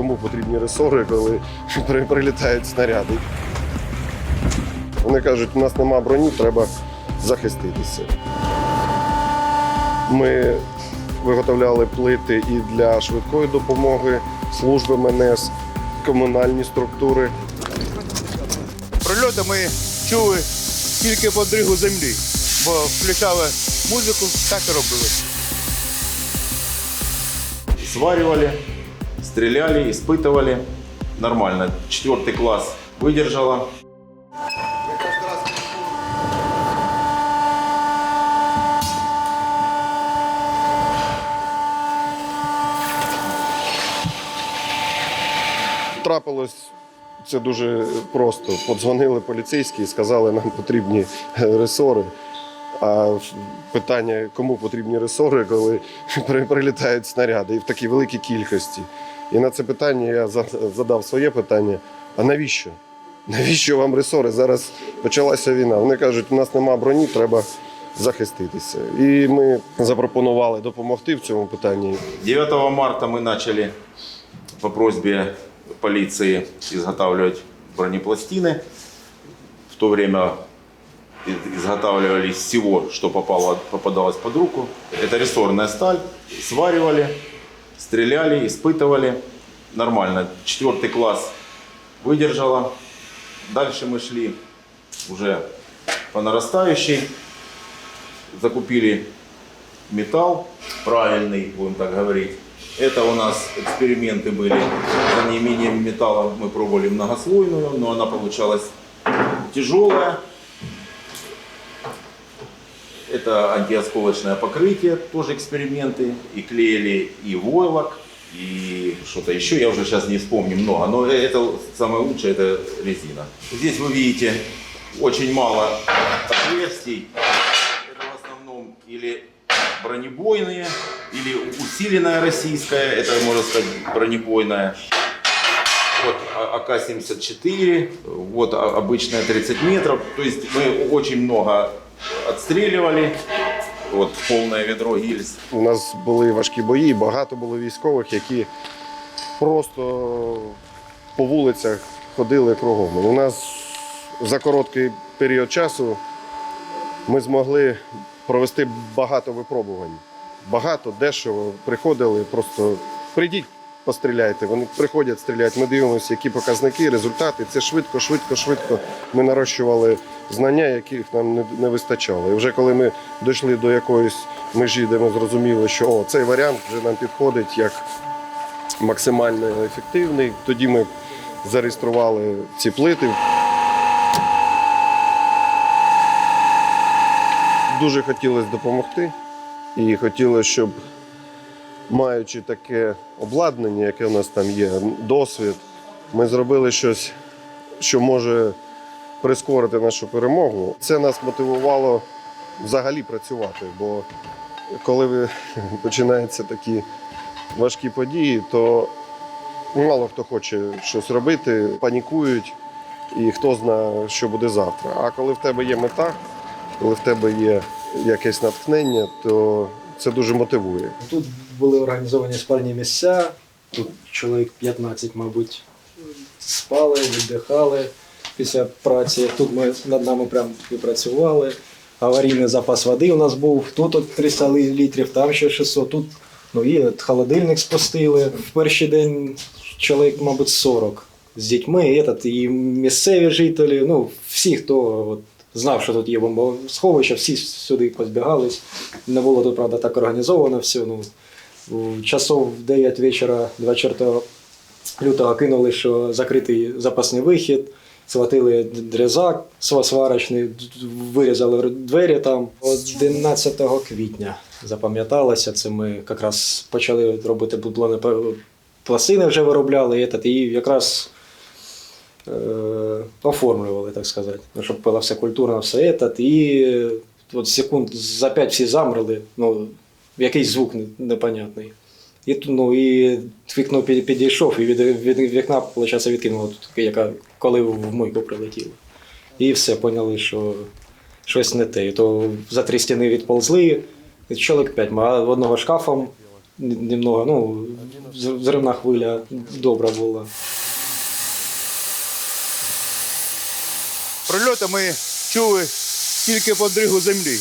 кому потрібні ресори, коли прилітають снаряди. Вони кажуть, у нас нема броні, треба захиститися. Ми виготовляли плити і для швидкої допомоги, служби МНС, комунальні структури. Прильоти ми чули тільки по дригу землі, бо включали музику, так і робили. сваривали, стреляли, испытывали. Нормально. Четвертый класс выдержала. Трапилось це дуже просто. Подзвонили поліцейські і сказали, нам потрібні е, ресори. А питання, кому потрібні ресори, коли при- прилітають снаряди і в такій великій кількості. І на це питання я за- задав своє питання: а навіщо? Навіщо вам ресори? Зараз почалася війна. Вони кажуть, у нас нема броні, треба захиститися. І ми запропонували допомогти в цьому питанні. 9 марта мы начали по просьбе полиции изготавливать бронепластины. В то время и- изготавливали из всего, что попало, попадалось под руку. Это рессорная сталь. Сваривали, Стреляли, испытывали. Нормально. Четвертый класс выдержала. Дальше мы шли уже по нарастающей. Закупили металл правильный, будем так говорить. Это у нас эксперименты были. За неимением металла мы пробовали многослойную, но она получалась тяжелая. Это антиосколочное покрытие, тоже эксперименты. И клеили и войлок, и что-то еще, я уже сейчас не вспомню много. Но это самое лучшее, это резина. Здесь вы видите очень мало отверстий. Это в основном или бронебойные, или усиленная российская, это можно сказать бронебойная. Вот А- АК-74, вот а- обычная 30 метров. То есть мы очень много отстреливали. Вот полное ведро гильз. У нас були важкі бої, багато було військових, які просто по вулицях ходили кругом. У нас за короткий період часу ми змогли провести багато випробувань. Багато, дешево приходили, просто прийдіть, постріляйте. Вони приходять, стріляють. Ми дивимося, які показники, результати. Це швидко, швидко, швидко. Ми нарощували знання, яких нам не, не вистачало. І вже коли ми дійшли до якоїсь межі, де ми зрозуміли, що о, цей варіант вже нам підходить як максимально ефективний, тоді ми зареєстрували ці плити. Дуже хотілося допомогти і хотілося, щоб маючи таке обладнання, яке у нас там є, досвід, ми зробили щось, що може прискорити нашу перемогу. Це нас мотивувало взагалі працювати, бо коли починаються такі важкі події, то мало хто хоче щось робити, панікують, і хто знає, що буде завтра. А коли в тебе є мета, коли в тебе є якесь натхнення, то це дуже мотивує. Тут були організовані спальні місця, тут чоловік 15, мабуть, спали, віддихали після праці. Тут ми над нами прям і працювали. Аварійний запас води у нас був. Тут от 300 літрів, там ще 600. Тут ну, і от холодильник спустили. В перший день чоловік, мабуть, 40 з дітьми. І, і місцеві жителі, ну, всі, хто от, знав, що тут є бомбосховище, всі сюди позбігались. Не було тут, правда, так організовано все. Ну, часов в 9 вечора 24 лютого кинули, що закритий запасний вихід, схватили дрезак сварочний, вирізали двері там. 11 квітня запам'яталося, це ми якраз почали робити пластини вже виробляли, і, якраз е, оформлювали, так сказати, ну, щоб було все культурно, все этот, і от секунд за 5 всі замерли, ну, якийсь звук непонятний. І, ну, і вікно підійшов, і від, від вікна, виходить, відкинуло, яка, коли в мойку прилетіло. І все, поняли, що щось не те. І то за три стіни відползли, чоловік п'ять, а одного шкафом немного, ну, з- взривна хвиля добра була. Прильоти ми чули тільки по дригу землі.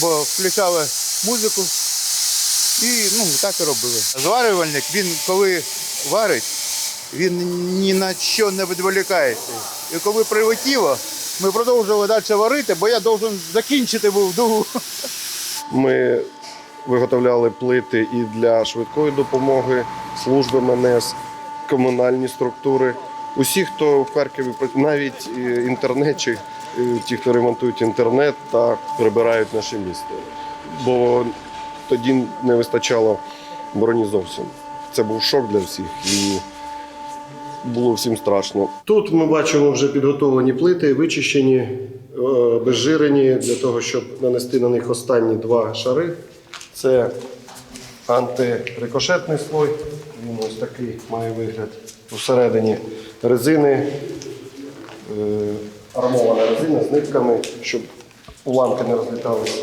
Бо включали музику і ну, так і робили. Зварювальник, він коли варить, він ні на що не відволікається. І коли прилетіло, ми продовжували далі варити, бо я должен закінчити був дугу. Ми виготовляли плити і для швидкої допомоги, служби МНС, комунальні структури. Усі, хто в Харкові навіть е, інтернетчі, е, ті, хто ремонтують інтернет та прибирають наше місто. Бо тоді не вистачало броні зовсім. Це був шок для всіх і було всім страшно. Тут ми бачимо вже підготовлені плити, вичищені, е, безжирені для того, щоб нанести на них останні два шари. Це антирикошетний слой. Він ось такий має вигляд. Всередині резини, е, армована резина з нитками, щоб уламки не розліталися.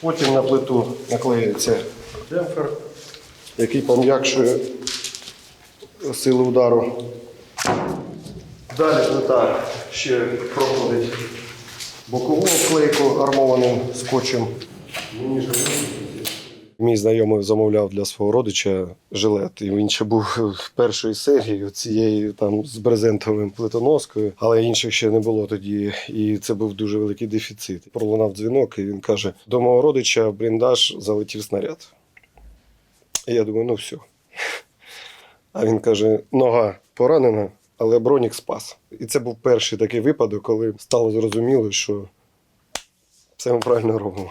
Потім на плиту наклеюється демпфер, який пом'якшує сили удару. Далі плита ще проходить бокову обклейку армованим скотчем. Мій знайомий замовляв для свого родича жилет, і він ще був першої серії цієї там з брезентовим плитоноскою, але інших ще не було тоді. І це був дуже великий дефіцит. Пролунав дзвінок, і він каже: до мого родича в бліндаж залетів снаряд. І я думаю, ну все. А він каже: нога поранена, але бронік спас. І це був перший такий випадок, коли стало зрозуміло, що все ми правильно робимо.